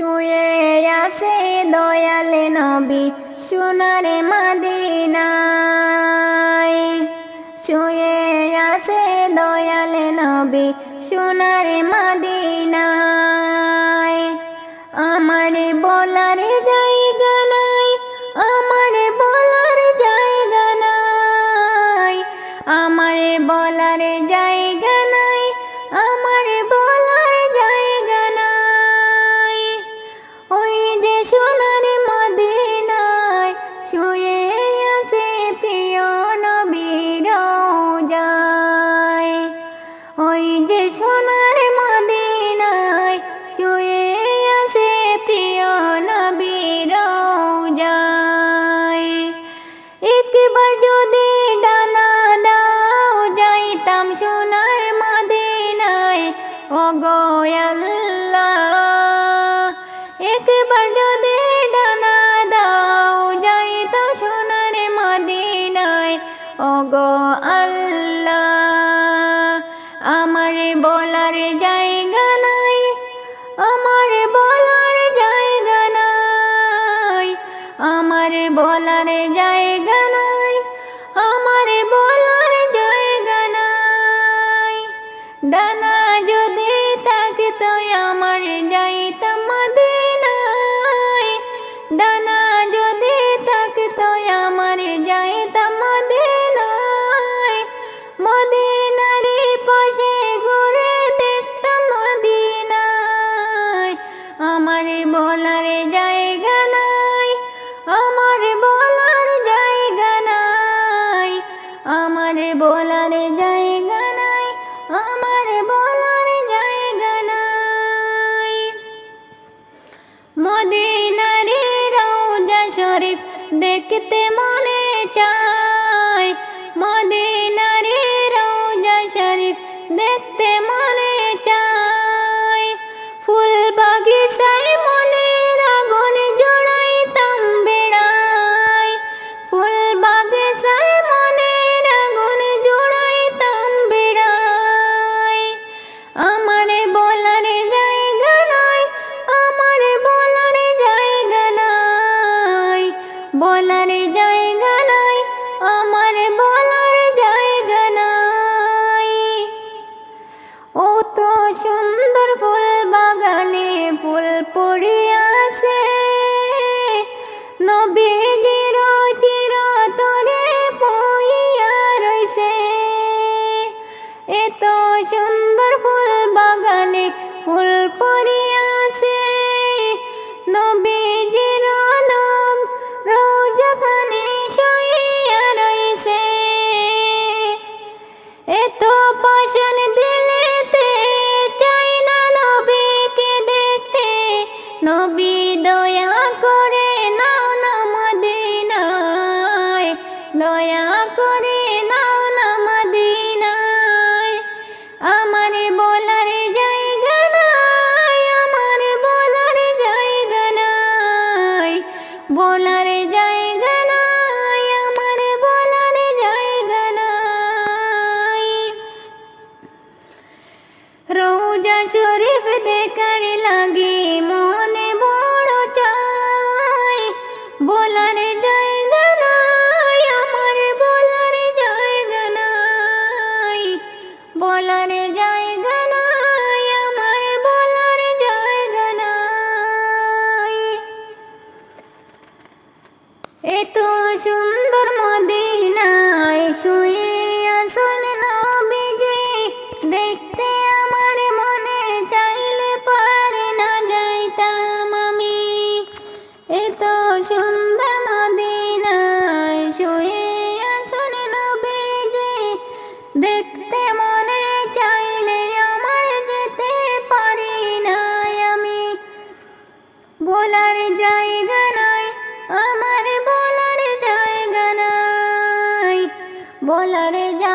শুয়ে আসে দয়াল নবী, সোনার মাদিনায়। শুয়ে আসে দয়াল নবী, সোনার মাদিনায়। আমার বলার জায়গা প্রিয় নবীর যায় একবার যদি ডানা দাও, যাইতাম সোনার মদিনায়। ও আল্লাহ, একবার দাও, যাইতাম আল্লাহ, আমার বলার জায়গা নাই, আমার বলার আমার বলার জায়গা মনে চায়। তো নবী দয়া করে নাও না মদিনায়। দয়া করে নাও না মদিনায়। আমার বলার জায়গা নাই, আমার বলার জায়গা নাই। বলার জায়গা নাই, আমার বলার জায়গা নাই। রোজা শরীফ দেখার লাগে সুন্দর মদিনায় শুয়ে আসল নবীজি। দেখতে মনে চাইলে আমার যেতে পারি না আমি। বলার জায়গা নাই, আমার বলার জায়গা নাই। বলার জায়গা